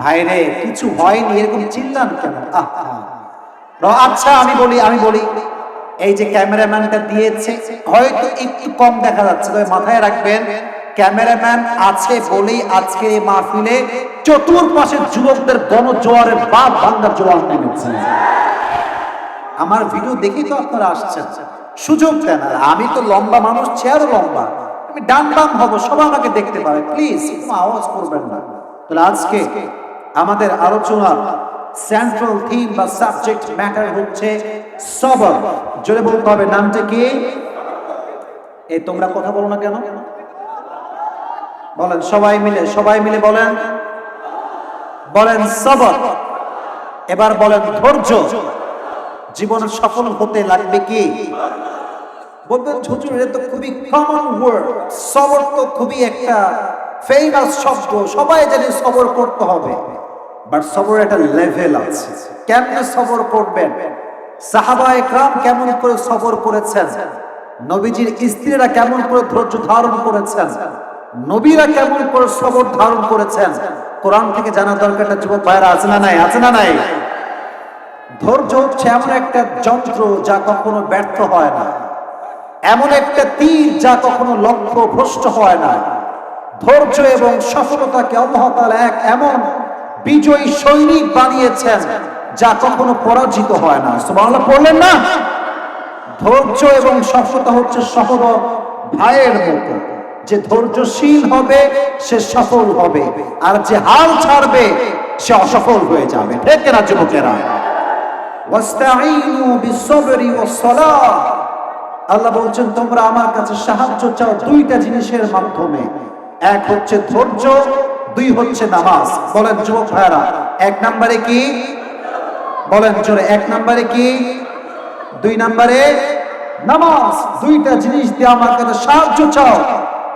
ভাইরে, কিছু হয়নি, এরকম চিল্লান কেন? আচ্ছা আমি বলি আমি বলি। এই যে ক্যামেরাম্যানটা দিয়েছে, হয়তো একটু কম দেখা যাচ্ছে, তবে মাথায় রাখবেন, ক্যামেরাম্যান আছে বলেই আজকের এই মাহফিলে চতুর্পাশের যুবকদের গণজোয়ারের বাপ বাংলার জোয়ার নেমেছে। আমার ভিডিও দেখেই তো আপনারা আসছেন। সুযোগ দেন আমি তো লম্বা মানুষ, চেয়ারও লম্বা। আমি ডান বাম হব, সবাই আমাকে দেখতে পাবে প্লিজ, কোনো আওয়াজ করবেন না। তাহলে আজকে আমাদের আলোচনার সেন্ট্রাল থিম বা সাবজেক্ট ম্যাটার হচ্ছে সবর। জোরে বলতে হবে, নামটা কি? এই তোমরা কথা বলো না কেন? বলেন, সবাই মিলে সবাই মিলে বলেন। বলেন সবর। এবার বলেন ধৈর্য। জীবনে সফল হতে লাগবে কি? বলবেন এটা তো খুবই কমন ওয়ার্ড সবর তো খুবই একটা ফেমাস শব্দ সবাই জানে সবর করতে হবে। বাট সবর একটা লেভেল আছে। কেমনে সবর করবেন? সাহাবা একরাম কেমন করে সবর করেছেন? নবীজির স্ত্রীরা কেমন করে ধৈর্য ধারণ করেছেন? নবীরা কেমন করে সবর ধারণ করেছেন? কোরআন থেকে জানা দরকারটা যুবক ভাইরা, আছে না নাই? আছে না নাই? ধৈর্য হচ্ছে এমন একটা যন্ত্র যা কখনো ব্যর্থ হয় না। এমন একটা তীর যা কখনো লক্ষ্য ভ্রষ্ট হয় না। ধৈর্য এবং সফলতাকে অমহতাল এক এমন বিজয়ী সৈনিক বানিয়েছেন যা কখনো পরাজিত হয় না। সুবহানাল্লাহ পড়লেন না? ধৈর্য এবং সফলতা হচ্ছে সহজ ভাইয়ের মতো। যে ধৈর্যশীল হবে, সে সফল হবে। আর যে হাল ছাড়বে, সে অসফল হয়ে যাবে। ঠিক না যুবকেরা? আল্লাহ বলছেন, তোমরা আমার কাছে সাহায্য চাও দুইটা জিনিসের মাধ্যমে। এক হচ্ছে ধৈর্য, দুই হচ্ছে নামাজ। বলেন যুবক ভাইয়ারা, এক নাম্বারে কি? বলেন জোরে, এক নাম্বারে কি? দুই নাম্বারে নামাজ। দুইটা জিনিস দিয়ে আমার কাছে সাহায্য চাও।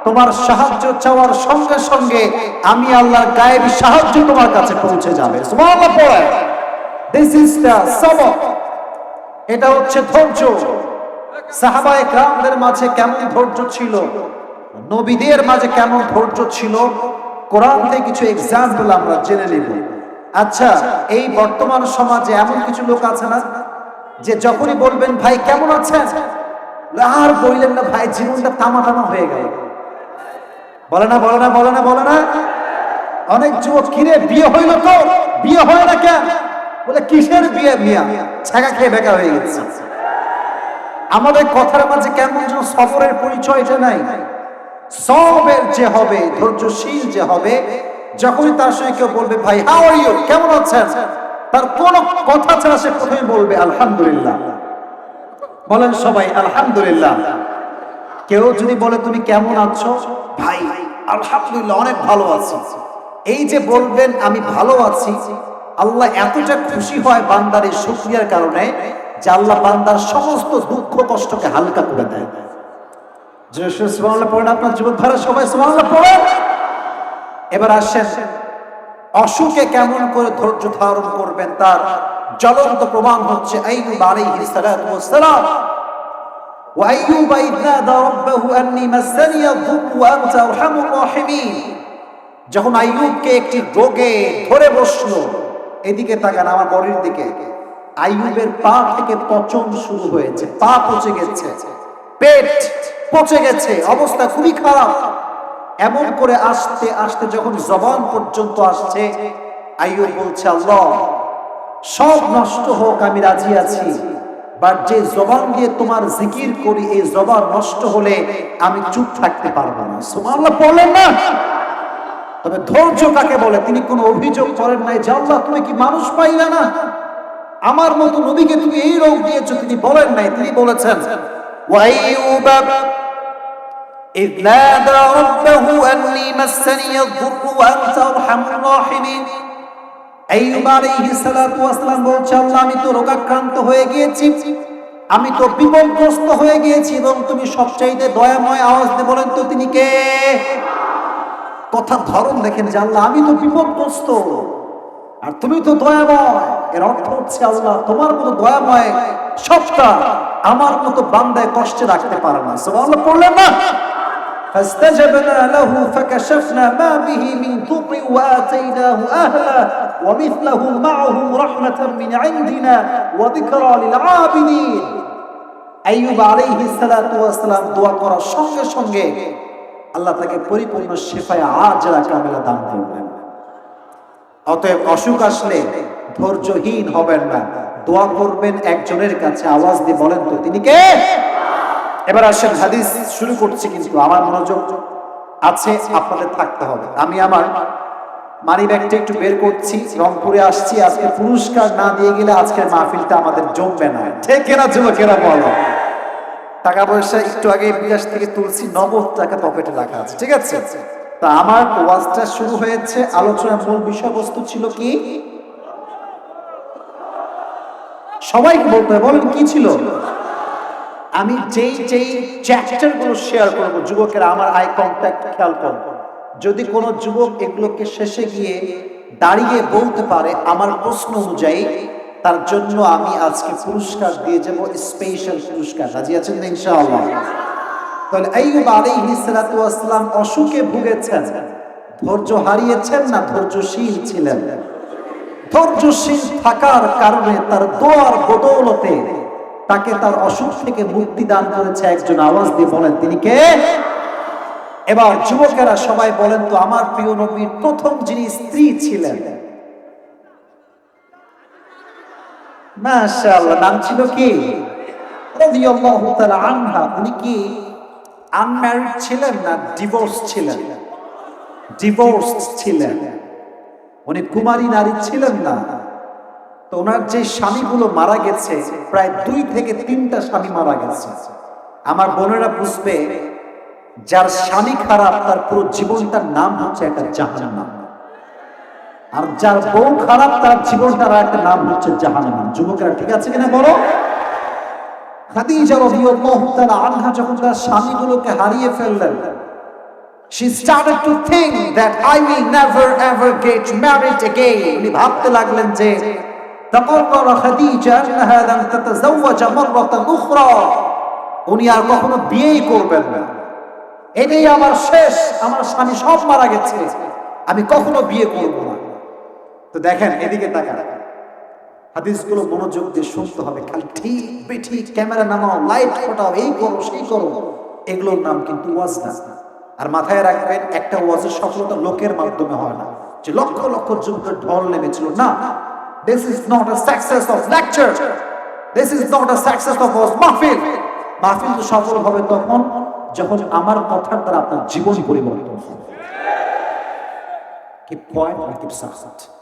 তোমার সাহায্য চাওয়ার সঙ্গে সঙ্গে আমি আল্লাহর গায়েব সাহায্য তোমার কাছে পৌঁছে যাবে। দিস ইজ দ্য সবক। এটা হচ্ছে ধৈর্য। সাহাবায়ে একরামদের মাঝে কেমন ধৈর্য ছিল? নবীদের মাঝে কেমন ধৈর্য ছিল? কোরআন থেকে কিছু এক্সাম্পল আমরা জেনে নেব। আচ্ছা এই বর্তমান সমাজে এমন কিছু লোক আছে না যে যখনই বলবেন, ভাই, কেমন আছেন? আর বললেন না, ভাই, জীবনটা তামা তামা হয়ে গেল। বলে না বলে না বলে না বলে না। অনেক যুবক, কিরে, বিয়ে হইল তো? বিয়ে হয় না কেন? বলে, কিসের বিয়ে বিয়া ছাগা খেয়ে বেকা হয়ে গেছে। আমাদের কথার মাঝে কেমন যেন সফরের পরিচয় পরিচয়টা নাই। সবের যে হবে, ধৈর্যশীল যে হবে, যখনই তার সঙ্গে কেউ বলবে, ভাই আর ইউ কেমন আছেন? তার কোন কথা ছাড়া সে প্রথমে বলবে, আলহামদুলিল্লাহ। বলেন সবাই, আলহামদুলিল্লাহ। কেউ যদি বলে, তুমি কেমন আছো? ভাই, আলহামদুলিল্লাহ, অনেক ভালো আছি। এই যে বলবেন, আমি ভালো আছি। আল্লাহ এতটা খুশি হয় বান্দার এই শুক্রিয়ার কারণে যে আল্লাহ বান্দার সমস্ত দুঃখ কষ্টকে হালকা করে দেয়। যে সুবহানাল্লাহ পড়েন আপনার জীবন ধারা সবাই সুবহানাল্লাহ পড়েন এবার আসেন অসুখে কেমন করে ধৈর্য ধারণ করবেন তার জ্বলন্ত প্রমাণ হচ্ছে আইয়ুব আলাইহিস সালাতু ওয়াস সালাম وأيوب إذ نادى ربه أني مسني الضر وأنت أرحم الراحمين যখন আইয়ুবকে একটি রোগে ধরে বসলো এদিকে তাকান আমার বডির দিকে আইয়ুবের পা থেকে পচন শুরু হয়েছে পা পচে গেছে পেট পচে গেছে, অবস্থা খুবই খারাপ। এমন করে আসতে আসতে যখন জবান পর্যন্ত আসছে আইও বলছে, আল্লাহ, সব নষ্ট হোক, আমি রাজি আছি। বাট যে জবান দিয়ে তোমার জিকির করি, এই জবান নষ্ট হলে আমি চুপ থাকতে পারব না। সুমাল্লাহ বলেন না। তবে ধৈর্য কাকে বলে? তিনি কোনো অভিযোগ করেন নাই যে, আল্লাহ, তুমি কি মানুষ পাইলে না? আমার মতো নবীকে তুমি এই রোগ দিয়েছ? তিনি বলেন নাই। তিনি বলেছেন ওয়াইউবা إذ نادى ربه أني مسني الضر وأنت أرحم الراحمين আইয়ুব আলাইহিস সালাতু ওয়াসসালাম বলছে আল্লাহ আমি তো রোগাক্রান্ত হয়ে গিয়েছি আমি তো বিপদগ্রস্ত হয়ে গিয়েছি এবং তুমি সবচাইতে দয়াময় আওয়াজ দিয়ে বলেন তো তিনি কে কথার ধরন দেখেন যে আল্লাহ আমি তো বিপদগ্রস্ত আর তুমি তো দয়াময় এর অর্থ হচ্ছে আল্লাহ তোমার মতো দয়াময় সবটা আমার মতো বান্দায় কষ্টে রাখতে পারে না সুবহানাল্লাহ পড়লেন না فاستجبنا له فكشفنا ما به من ضر وآتيناه أهله ومثلهم معهم رحمة من عندنا وذكرى للعابدين আইয়ুব আলাইহিস সালাতু ওয়াস সালাম দোয়া করার সঙ্গে সঙ্গে আল্লাহ তাকে পরিপূর্ণ শেফায়ে আজরা কামেলা দান করলেন অতএব অসুখ আসলে ধৈর্যহীন হবেন না দোয়া করবেন একজনের কাছে আওয়াজ দিয়ে বলেন তো তিনি কে এবার আসেন, হাদিস শুরু করছি কিন্তু আমার মনোযোগ আছে, আপনাদের থাকতে হবে। আমি আমার মানি ব্যাগটা একটু বের করছি, রংপুরে আসছি, আজকে পুরস্কার না দিয়ে গেলে আজকের মাহফিলটা আমাদের জমবে না। ঠিক কেনা যুবকেরা বলো? টাকা পয়সা একটু আগে বিদেশ থেকে তুলছি, নগদ টাকা পকেটে রাখা আছে, ঠিক আছে? তা আমার ওয়াজটা শুরু হয়েছে, আলোচনার মূল বিষয়বস্তু ছিল কি? সবাইকে বলতে বলেন কি ছিল? আমি যেই যেই চ্যাপ্টারগুলো শেয়ার করব, যুবকেরা, আমার আই কন্ট্যাক্ট খেয়াল করব যদি কোনো যুবক এগুলোকে শেষে গিয়ে দাঁড়িয়ে বলতে পারে, আমার প্রশ্ন অনুযায়ী, তার জন্য আমি আজকে পুরস্কার দিয়ে যাব স্পেশাল পুরস্কার। রাজি আছেন ইনশাআল্লাহ? তাহলে আইয়ুব আলাইহিস সালাতু ওয়াস সালাম অসুখে ভুগেছেন। ধৈর্য হারিয়েছেন না ধৈর্যশীল ছিলেন? ধৈর্যশীল থাকার কারণে তার দোয়ার বদৌলতে তাকে তার অসুখ থেকে মুক্তি দান করেছে একজন আওয়াজ দিয়ে বলেন, তিনি কে? এবার যুবকেরা সবাই বলেন তো, আমার প্রিয় নবীর প্রথম যিনি স্ত্রী ছিলেন। নাম ছিল কি? উনি কি আনম্যারিড ছিলেন না ডিভোর্স ছিলেন? ডিভোর্স ছিলেন। উনি কুমারী নারী ছিলেন না? তো ওনার যে স্বামীগুলো মারা গেছে, প্রায় দুই থেকে তিনটা স্বামী মারা গেছে। আমার বোনেরা বুঝবে, যার স্বামী খারাপ, তার পুরো জীবনটার নাম হচ্ছে একটা জাহান্নাম। আর যার বউ খারাপ, তার জীবনটার একটা নাম হচ্ছে জাহান্নাম। যুবকেরা ঠিক আছে কিনা বলো? খাদিজা রাদিয়াল্লাহু তাআলা আনহা যখন তার স্বামীগুলোকে হারিয়ে ফেললেন, She started to think that I will never, ever get married again. উনি ভাবতে লাগলেন যে তাকারর খাদিজা আনহা লান তাতাজাওয়াজ মাররাতান উখরা উনি আর কখনো বিয়েই করবেন না। এটাই আমার শেষ। আমার স্বামী সব মারা গেছে। আমি কখনো বিয়ে করব না। তো দেখেন, এদিকে তাকান। হাদিসগুলো মনোযোগ দিয়ে শুনতে হবে। খালি ঠিক বেঠিক ক্যামেরা নামাও, লাইট ফোটাও, এই করো, সেই করো। এগুলোর নাম কিন্তু ওয়াজ না। আর মাথায় রাখবেন, একটা ওয়াজের সফলতা লোকের মাধ্যমে হয় না। যে লক্ষ লক্ষ যুদ্ধের ঢল নেমেছিল। না this is not a success of lecture this is not a success of ওয়াজ মাহফিল মাহফিল তো সফল হবে তখন যখন আমার কথার দ্বারা আপনার জীবন পরিবর্তন হবে। কি পয়েন্ট কিপ সাকসেস